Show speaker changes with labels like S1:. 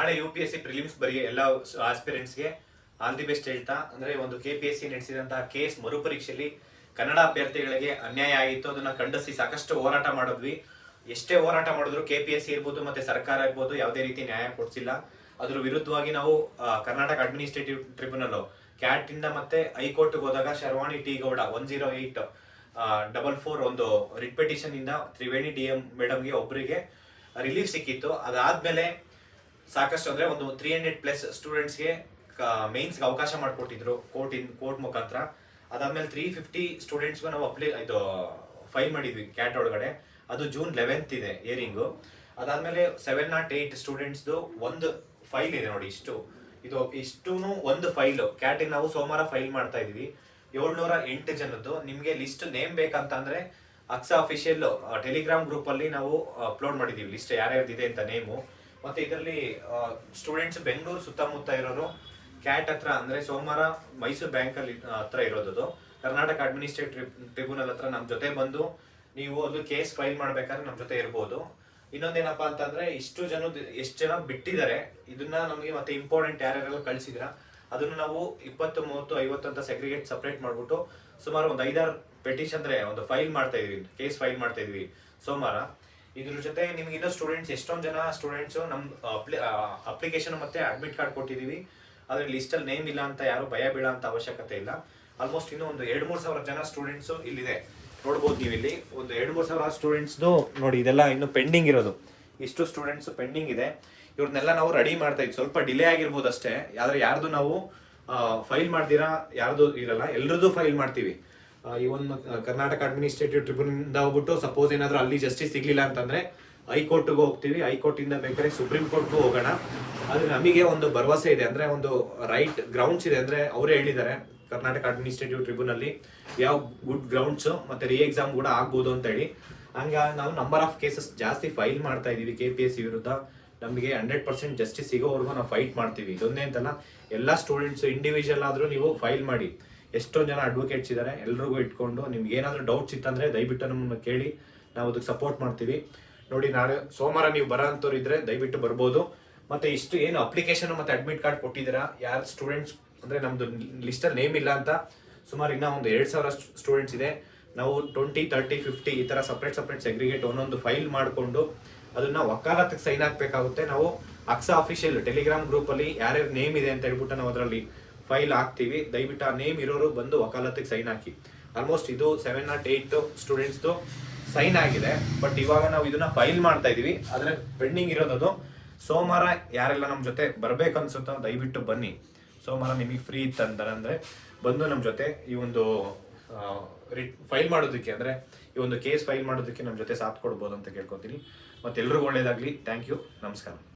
S1: ನಾಳೆ U P S C prelims ಬರೀ ಎಲ್ಲ ಆಸ್ಪಿರೆಂಟ್ಸ್ಗೆ ಆಲ್ ದಿ ಬೆಸ್ಟ್ ಹೇಳ್ತಾ, ಅಂದ್ರೆ ಒಂದು ಕೆ ಪಿ ಎಸ್ ಸಿ ನಡೆಸಿದಂತಹ ಕೇಸ್ ಮರುಪರೀಕ್ಷೆಯಲ್ಲಿ ಕನ್ನಡ ಅಭ್ಯರ್ಥಿಗಳಿಗೆ ಅನ್ಯಾಯ ಆಯಿತು ಅದನ್ನ ಖಂಡಿಸಿ ಸಾಕಷ್ಟು ಹೋರಾಟ ಮಾಡಿದ್ವಿ. ಎಷ್ಟೇ ಹೋರಾಟ ಮಾಡಿದ್ರು ಕೆ ಪಿ ಎಸ್ ಸಿ ಇರ್ಬೋದು ಮತ್ತೆ ಸರ್ಕಾರ ಇರ್ಬೋದು ಯಾವುದೇ ರೀತಿ ನ್ಯಾಯ ಕೊಡಿಸಿಲ್ಲ. ಅದ್ರ ವಿರುದ್ಧವಾಗಿ ನಾವು ಕರ್ನಾಟಕ ಅಡ್ಮಿನಿಸ್ಟ್ರೇಟಿವ್ ಟ್ರಿಬ್ಯುನಲ್ ಕ್ಯಾಟ್ ಇಂದ ಮತ್ತೆ ಹೈಕೋರ್ಟ್ಗೆ ಹೋದಾಗ Sharvani T Gowda one zero eight double four ಒಂದು ರಿಟ್ ಇಂದ ತ್ರಿವೇಣಿ ಡಿ ಎಂ ಮೇಡಮ್ಗೆ ಒಬ್ಬರಿಗೆ ರಿಲೀಫ್ ಸಿಕ್ಕಿತ್ತು. ಅದಾದ್ಮೇಲೆ ಸಾಕಷ್ಟು ಅಂದ್ರೆ ಒಂದು ತ್ರೀ ಹಂಡ್ರೆಡ್ ಪ್ಲಸ್ ಸ್ಟೂಡೆಂಟ್ಸ್ಗೆ ಮೇನ್ಸ್ಗೆ ಅವಕಾಶ ಮಾಡಿಕೊಟ್ಟಿದ್ರು ಕೋರ್ಟ್ ಇನ್ ಕೋರ್ಟ್ ಮುಖಾಂತರ. ಅದಾದ್ಮೇಲೆ ತ್ರೀ ಫಿಫ್ಟಿ ಸ್ಟೂಡೆಂಟ್ಸ್ಗೂ ನಾವು ಅಪ್ಲೈ ಇದು ಫೈಲ್ ಮಾಡಿದ್ವಿ ಕ್ಯಾಟ್ ಒಳಗಡೆ. ಅದು ಜೂನ್ ಲೆವೆಂತ್ ಇದೆ ಇಯರಿಂಗು ಅದಾದ್ಮೇಲೆ ಸೆವೆನ್ ನಾಟ್ ಏಯ್ಟ್ ಸ್ಟೂಡೆಂಟ್ಸ್ದು ಒಂದು ಫೈಲ್ ಇದೆ ನೋಡಿ ಇಷ್ಟು. ಇದು ಇಷ್ಟೂ ಒಂದು ಫೈಲ್ ಕ್ಯಾಟಿಗೆ ನಾವು ಸೋಮವಾರ ಫೈಲ್ ಮಾಡ್ತಾ ಇದೀವಿ. ಏಳ್ನೂರ ಎಂಟು ಜನದ್ದು. ನಿಮಗೆ ಲಿಸ್ಟ್ ನೇಮ್ ಬೇಕಂತ ಅಂದ್ರೆ ಅಕ್ಸಾ ಅಫಿಷಿಯಲ್ ಟೆಲಿಗ್ರಾಮ್ ಗ್ರೂಪ್ ಅಲ್ಲಿ ನಾವು ಅಪ್ಲೋಡ್ ಮಾಡಿದೀವಿ ಲಿಸ್ಟ್ ಯಾರ್ಯಾರ್ದಿದೆ ಅಂತ ನೇಮು ಮತ್ತೆ ಇದರಲ್ಲಿ ಸ್ಟೂಡೆಂಟ್ಸ್ ಬೆಂಗಳೂರು ಸುತ್ತಮುತ್ತ ಇರೋರು ಕ್ಯಾಟ್ ಹತ್ರ ಅಂದ್ರೆ ಸೋಮವಾರ ಮೈಸೂರು ಬ್ಯಾಂಕ್ ಅಲ್ಲಿ ಹತ್ರ ಇರೋದು ಕರ್ನಾಟಕ ಅಡ್ಮಿನಿಸ್ಟ್ರೇಟಿವ್ ಟ್ರಿಬ್ಯುನಲ್ ಹತ್ರ ನಮ್ಮ ಜೊತೆ ಬಂದು, ನೀವು ಅದು ಕೇಸ್ ಫೈಲ್ ಮಾಡ್ಬೇಕಾದ್ರೆ ನಮ್ಮ ಜೊತೆ ಇರ್ಬೋದು. ಇನ್ನೊಂದೇನಪ್ಪ ಅಂತಂದ್ರೆ, ಇಷ್ಟು ಜನ, ಎಷ್ಟು ಜನ ಬಿಟ್ಟಿದ್ದಾರೆ, ಇದನ್ನ ನಮಗೆ ಮತ್ತೆ ಇಂಪಾರ್ಟೆಂಟ್ ಯಾರ್ಯಾರೆಲ್ಲ ಕಳಿಸಿದ್ರ, ಅದನ್ನು ನಾವು ಇಪ್ಪತ್ತು, ಮೂವತ್ತು, ಐವತ್ತು ಅಂತ ಸೆಗ್ರಿಗೇಟ್ ಸಪ್ರೇಟ್ ಮಾಡ್ಬಿಟ್ಟು, ಸುಮಾರು ಒಂದು ಐದಾರು ಪೆಟಿಷನ್ ಅಂದ್ರೆ ಒಂದು ಫೈಲ್ ಮಾಡ್ತಾ ಇದೀವಿ ಕೇಸ್ ಫೈಲ್ ಮಾಡ್ತಾ ಇದೀವಿ ಸೋಮವಾರ. ಇದ್ರ ಜೊತೆ ನಿಮ್ಗೆ ಇನ್ನೂ ಸ್ಟೂಡೆಂಟ್ಸ್ ಎಷ್ಟೊಂದು ಜನ ಸ್ಟೂಡೆಂಟ್ಸ್ ನಮ್ ಅಪ್ಲಿಕೇಶನ್ ಮತ್ತೆ ಅಡ್ಮಿಟ್ ಕಾರ್ಡ್ ಕೊಟ್ಟಿದೀವಿ. ಆದ್ರೆ ಲಿಸ್ಟ್ ಅಲ್ಲಿ ನೇಮ್ ಇಲ್ಲ ಅಂತ ಯಾರು ಭಯ ಬೀಳ ಅಂತ ಅವಶ್ಯಕತೆ ಇಲ್ಲ. ಆಲ್ಮೋಸ್ಟ್ ಇನ್ನೂ ಒಂದು ಎರಡ್ ಮೂರ್ ಸಾವಿರ ಜನ ಸ್ಟೂಡೆಂಟ್ಸ್ ಇಲ್ಲಿದೆ. ನೋಡ್ಬೋದು ನೀವು ಇಲ್ಲಿ ಒಂದು ಎರಡು ಮೂರು ಸಾವಿರ ಸ್ಟೂಡೆಂಟ್ಸ್ದು ನೋಡಿ, ಇದೆಲ್ಲ ಇನ್ನು ಪೆಂಡಿಂಗ್ ಇರೋದು. ಇಷ್ಟು ಸ್ಟೂಡೆಂಟ್ಸ್ ಪೆಂಡಿಂಗ್ ಇದೆ. ಇವ್ರನ್ನೆಲ್ಲ ನಾವು ರೆಡಿ ಮಾಡ್ತಾ ಇದ್ವಿ ಸ್ವಲ್ಪ ಡಿಲೇ ಆಗಿರ್ಬೋದು ಅಷ್ಟೇ. ಆದ್ರೆ ಯಾರ್ದು ನಾವು ಫೈಲ್ ಮಾಡ್ತೀರಾ, ಯಾರ್ದು ಇರಲ್ಲ, ಎಲ್ರದ್ದು ಫೈಲ್ ಮಾಡ್ತೀವಿ. ಒಂದು ಕರ್ನಾಟಕ ಅಡ್ಮಿನಿಸ್ಟ್ರೇಟಿವ್ ಟ್ರಿಬ್ಯುನಲ್ ಹೋಗ್ಬಿಟ್ಟು ಸಪೋಸ್ ಏನಾದ್ರೂ ಅಲ್ಲಿ ಜಸ್ಟಿಸ್ ಸಿಗ್ಲಿಲ್ಲ ಅಂತಂದ್ರೆ ಹೈಕೋರ್ಟ್ಗೆ ಹೋಗ್ತೀವಿ. ಹೈಕೋರ್ಟ್ ಇಂದ ಬೇಕಾದ್ರೆ ಸುಪ್ರೀಂ ಕೋರ್ಟ್ಗೂ ಹೋಗೋಣ. ಆದ್ರೆ ನಮಗೆ ಒಂದು ಭರವಸೆ ಇದೆ. ಅಂದ್ರೆ ಒಂದು ರೈಟ್ ಗ್ರೌಂಡ್ಸ್ ಇದೆ. ಅಂದ್ರೆ ಅವರೇ ಹೇಳಿದ್ದಾರೆ ಕರ್ನಾಟಕ ಅಡ್ಮಿನಿಸ್ಟ್ರೇಟಿವ್ ಟ್ರಿಬ್ಯುನಲ್ಲಿ ಯಾವ ಗುಡ್ ಗ್ರೌಂಡ್ಸ್ ಮತ್ತೆ ರೀ ಎಕ್ಸಾಮ್ ಕೂಡ ಆಗ್ಬೋದು ಅಂತ ಹೇಳಿ. ಹಂಗ ನಾವು ನಂಬರ್ ಆಫ್ ಕೇಸಸ್ ಜಾಸ್ತಿ ಫೈಲ್ ಮಾಡ್ತಾ ಇದೀವಿ ಕೆ ಪಿ ಎಸ್ ಸಿ ವಿರುದ್ಧ. ನಮಗೆ ಹಂಡ್ರೆಡ್ ಪರ್ಸೆಂಟ್ ಜಸ್ಟಿಸ್ ಸಿಗೋವರೆಗೂ ನಾವು ಫೈಟ್ ಮಾಡ್ತೀವಿ. ಇದೊಂದೇ ಅಂತಲ್ಲ, ಎಲ್ಲ ಸ್ಟೂಡೆಂಟ್ಸ್ ಇಂಡಿವಿಜುವಲ್ ಆದ್ರೂ ನೀವು ಫೈಲ್ ಮಾಡಿ. ಎಷ್ಟೊಂದು ಜನ ಅಡ್ವೊಕೇಟ್ಸ್ ಇದ್ದಾರೆ ಎಲ್ರಿಗೂ ಇಟ್ಕೊಂಡು ನಿಮ್ಗೆ ಏನಾದರೂ ಡೌಟ್ಸ್ ಇತ್ತಂದ್ರೆ ದಯವಿಟ್ಟು ನಮ್ಮನ್ನು ಕೇಳಿ ನಾವು ಅದಕ್ಕೆ ಸಪೋರ್ಟ್ ಮಾಡ್ತೀವಿ. ನೋಡಿ, ನಾಳೆ ಸೋಮವಾರ ನೀವು ಬರೋ ಇದ್ರೆ ದಯವಿಟ್ಟು ಬರ್ಬೋದು. ಮತ್ತೆ ಇಷ್ಟು ಏನು ಅಪ್ಲಿಕೇಶನ್ ಮತ್ತೆ ಅಡ್ಮಿಟ್ ಕಾರ್ಡ್ ಕೊಟ್ಟಿದ್ದೀರಾ? ಯಾರು ಸ್ಟೂಡೆಂಟ್ಸ್ ಅಂದ್ರೆ ನಮ್ದು ಲಿಸ್ಟಲ್ಲಿ ನೇಮ್ ಇಲ್ಲ ಅಂತ ಸುಮಾರು ಇನ್ನೂ ಒಂದು ಎರಡು ಸಾವಿರ ಸ್ಟೂಡೆಂಟ್ಸ್ ಇದೆ. ನಾವು ಟ್ವೆಂಟಿ ತರ್ಟಿ ಫಿಫ್ಟಿ ಈ ತರ ಸಪ್ರೇಟ್ ಸಪ್ರೇಟ್ ಸೆಗ್ರಿಗೇಟ್ ಒಂದೊಂದು ಫೈಲ್ ಮಾಡಿಕೊಂಡು ಅದನ್ನ ವಕಾಲತ್ತಿಗೆ ಸೈನ್ ಹಾಕಬೇಕಾಗುತ್ತೆ. ನಾವು ಅಕ್ಸಾ ಅಫಿಷಿಯಲ್ ಟೆಲಿಗ್ರಾಮ್ ಗ್ರೂಪ್ ಅಲ್ಲಿ ಯಾರ್ಯಾರ ನೇಮ್ ಇದೆ ಅಂತ ಹೇಳ್ಬಿಟ್ಟು ನಾವು ಅದರಲ್ಲಿ ಫೈಲ್ ಹಾಕ್ತೀವಿ. ದಯವಿಟ್ಟು ಆ ನೇಮ್ ಇರೋರು ಬಂದು ವಕಾಲತ್ತಿಗೆ ಸೈನ್ ಹಾಕಿ. ಆಲ್ಮೋಸ್ಟ್ ಇದು ಸೆವೆನ್ ನಾಟ್ ಏಟ್ ಸ್ಟೂಡೆಂಟ್ಸ್ದು ಸೈನ್ ಆಗಿದೆ. ಬಟ್ ಇವಾಗ ನಾವು ಇದನ್ನ ಫೈಲ್ ಮಾಡ್ತಾ ಇದೀವಿ. ಆದರೆ ಪೆಂಡಿಂಗ್ ಇರೋದದು ಸೋಮವಾರ ಯಾರೆಲ್ಲ ನಮ್ಮ ಜೊತೆ ಬರಬೇಕು ಅನ್ಸುತ್ತೋ ದಯವಿಟ್ಟು ಬನ್ನಿ. ಸೋಮವಾರ ನಿಮಗೆ ಫ್ರೀ ಇತ್ತಂತಾರೆ ಅಂದ್ರೆ ಬಂದು ನಮ್ಮ ಜೊತೆ ಈ ಒಂದು ಫೈಲ್ ಮಾಡೋದಕ್ಕೆ ಅಂದ್ರೆ ಈ ಒಂದು ಕೇಸ್ ಫೈಲ್ ಮಾಡೋದಕ್ಕೆ ನಮ್ಮ ಜೊತೆ ಸಾಥ್ ಕೊಡ್ಬೋದು ಅಂತ ಕೇಳ್ಕೊತೀನಿ. ಮತ್ತೆ ಎಲ್ರಿಗೂ ಒಳ್ಳೇದಾಗಲಿ. ಥ್ಯಾಂಕ್ ಯು ನಮಸ್ಕಾರ.